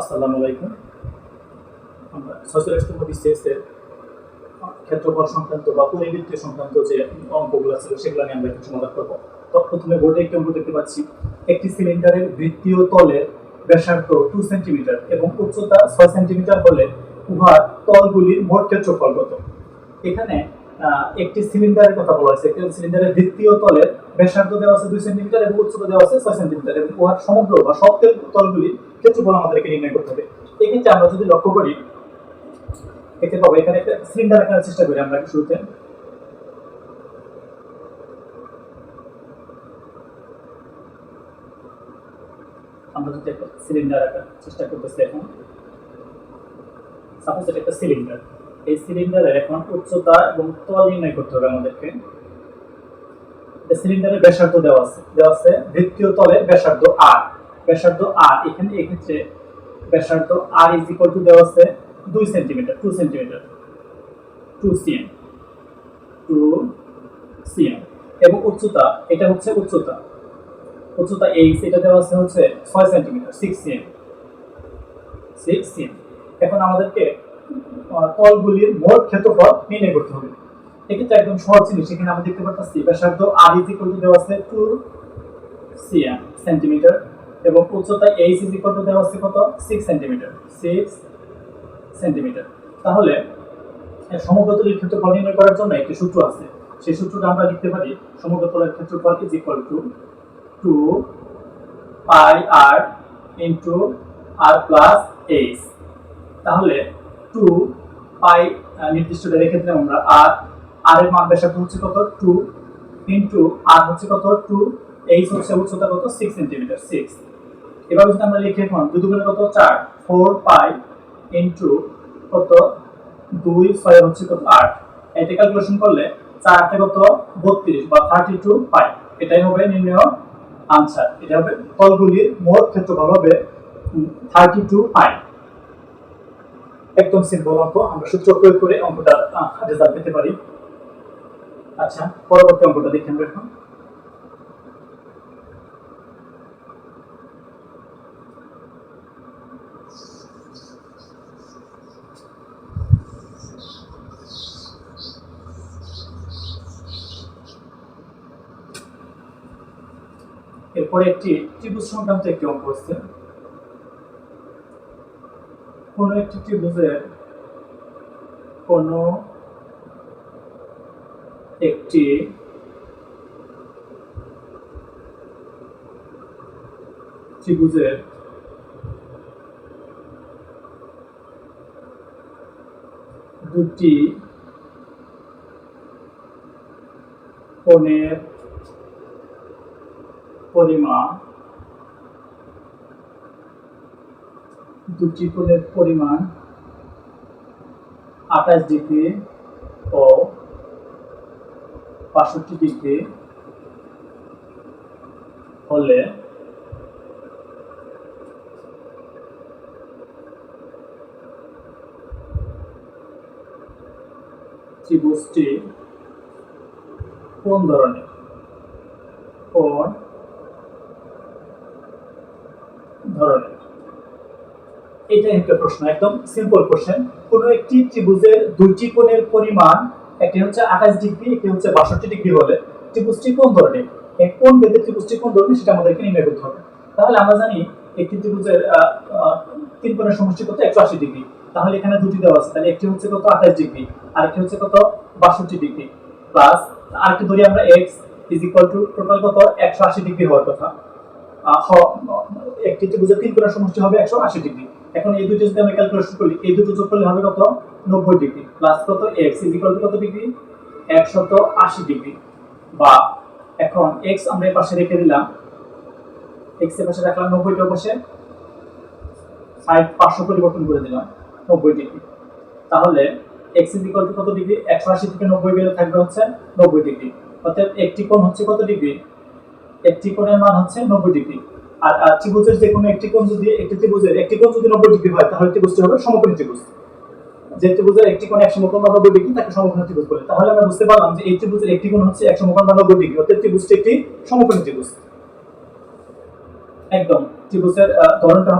আসসালামু আলাইকুম। আমরা সোশ্যালিস্ট বিসিএসের ক্ষেত্রফল সংক্রান্ত বা পরিবৃত্তি সংক্রান্ত যে অঙ্কগুলো ছিল সেগুলো নিয়ে আমরা একটু সমাধান করব। তো প্রথমে বোর্ডে একটি অঙ্ক দেখতে পাচ্ছি। একটি সিলিন্ডারের বৃত্তীয় তলের ব্যাসার্ধ টু সেন্টিমিটার এবং উচ্চতা ছয় সেন্টিমিটার হলে উহার তলগুলির মোট ক্ষেত্রফল কত? এখানে একটি সিলিন্ডারের কথা বলা হয়েছে। একটি সিলিন্ডারের বৃত্তীয় তলের ব্যাসার্ধ দেওয়া আছে দুই সেন্টিমিটার এবং উচ্চতা দেওয়া আছে ছয় সেন্টিমিটার এবং উহার সমগ্র বা সব তেল- তলগুলির ক্ষেত্রফল আমাদেরকে নির্ণয় করতে হবে। এক্ষেত্রে আমরা যদি লক্ষ্য করি পাবো এখানে একটা সিলিন্ডার আঁকার চেষ্টা করি আমরা শুরুতে। আমরা যদি একটা সিলিন্ডার আঁকার চেষ্টা করতেছি এখন। সাপোজ এটা একটা সিলিন্ডার এই সিলিন্ডারের এখন উচ্চতা এবং তল নির্ণয় করতে হবে আমাদেরকে। সিলিন্ডারের ব্যাসার্ধ দেওয়া আছে। দেওয়া আছে বৃত্তীয় তলের ব্যাসার্ধ আর ব্যাসার্ধ আর এখানে এক্ষেত্রে ব্যাসার্ধ আর ইজ ইকুয়াল টু দেওয়া আছে দুই centimetre two centimetre two CM two CM এবং উচ্চতা, এটা হচ্ছে উচ্চতা উচ্চতা এইচ এটা দেওয়া আছে হচ্ছে ছয় centimetre six CM six CM এখন আমাদেরকে তলগুলির মোট ক্ষেত্রফল নির্ণয় করতে হবে, এক্ষেত্রে একদম সহজ জিনিস, এখানে আমরা দেখতে পাচ্ছি ব্যাসার্ধ আর ইজ ইকুয়াল টু দেওয়া আছে টু সিএম সেন্টিমিটার এবং উচ্চতা এইচ ইজ ইকুয়াল টু দেওয়া আছে কত? সিক্স সেন্টিমিটার সিক্স সেন্টিমিটার তাহলে সমগ্রতলের ক্ষেত্রফল নির্ণয় করার জন্য একটি সূত্র আছে। সেই সূত্রটা আমরা লিখতে পারি সমগ্রতলের ক্ষেত্রফল is equal to two pi r into r plus h তাহলে টু পাই নির্দিষ্ট ক্ষেত্রে আমরা আর আর এর মান ব্যাসার্ধ হচ্ছে কত? টু ইন্টু আর হচ্ছে কত? টু এইচ হচ্ছে উচ্চতা কত? সিক্স সেন্টিমিটার সিক্স এবার যদি আমরা লিখি এখন দুই দুগুণে কত? চার। ফোর পাই ইন্টু কত? দুই ছয় হচ্ছে কত? আট। এটা ক্যালকুলেশন করলে চার আটে কত? বত্রিশ বা থার্টি টু পাই এটাই হবে নির্ণয় আনসার এটা হবে তলগুলির মোট ক্ষেত্রফল হবে থার্টি টু পাই একদম সিম্পল অঙ্ক। আমরা সূত্র প্রয়োগ করে অঙ্কটা রেজাল্ট পেতে পারি। আচ্ছা পরবর্তী অঙ্কটা দেখে আমরা এখন। এরপরে একটি ত্রিভুজ সংক্রান্ত একটি অঙ্ক হচ্ছে। কোনো একটি ত্রিভুজের কোনো একটি ত্রিভুজের দুটি কোণের পরিমাণ দুটি কোণের পরিমাণ আঠাশ ডিগ্রি ও বাষট্টি ডিগ্রি হলে ত্রিভুজটি কোন ধরনের? কোন ধরনের? এটাই একটা প্রশ্ন, একদম সিম্পল কোশ্চেন কোনো একটি ত্রিভুজের দুইটি কোণের পরিমাণ, একটি হচ্ছে আঠাশ ডিগ্রি, একটি হচ্ছে বাষট্টি ডিগ্রি হলে ত্রিভুজটি কোন ধরনের? এই কোন বেদে ত্রিভুজটি কোন ধরনের সেটা আমাদেরকে নির্ণয় করতে হবে। তাহলে আমরা জানি একটি ত্রিভুজের তিন কোণের সমষ্টি কত? একশো আশি ডিগ্রি। তাহলে এখানে দুটি দেওয়া আছে। তাহলে একটি হচ্ছে কত? আঠাশ ডিগ্রি। আর একটি হচ্ছে কত? বাষট্টি ডিগ্রি। প্লাস আরেকটি ধরি আমরা x is equal to total কত? একশো আশি ডিগ্রি হওয়ার কথা। আহ, হ- একটি ত্রিভুজের তিন কোণের সমষ্টি হবে একশো আশি ডিগ্রি। এখন এই দুটো যদি আমরা ক্যালকুলেশন করি এই দুটো যোগ করলে হবে কত? নব্বই ডিগ্রি। প্লাস কত? এক্স ইকুয়াল টু কত ডিগ্রি? একশত আশি ডিগ্রি। বা এখন এক্স আমরা এই পাশে রেখে দিলাম। এক্সের পাশে রাখলাম নব্বইটা পাশে। সাইড পাঁচশো পরিবর্তন করে দিলাম নব্বই ডিগ্রি। তাহলে এক্স ইজ ইকুয়াল কত ডিগ্রি? একশো আশি থেকে নব্বই গেলে থাকবে হচ্ছে নব্বই ডিগ্রি। অর্থাৎ একটি কোণ হচ্ছে কত ডিগ্রি? একটি কোণের মান হচ্ছে নব্বই ডিগ্রি। আর আর ত্রিভুজের যে কোনো একটি কোণ যদি, একটি ত্রিভুজের, একটি কোণ যদি নব্বই ডিগ্রি হয়, তাহলে ত্রিভুজটি হবে সমকোণী ত্রিভুজ। যে ত্রিভুজের একটি কোণ একশো কোণ বা নব্বই ডিগ্রি, তাকে সমকোণী ত্রিভুজ বলে। তাহলে আমরা বুঝতে পারলাম যে এই ত্রিভুজের একটি কোণ হচ্ছে একশো কোণ বা নব্বই ডিগ্রি, অর্থাৎ ত্রিভুজটি একটি সমকোণী ত্রিভুজ। একদম, ত্রিভুজের ধরনটা হবে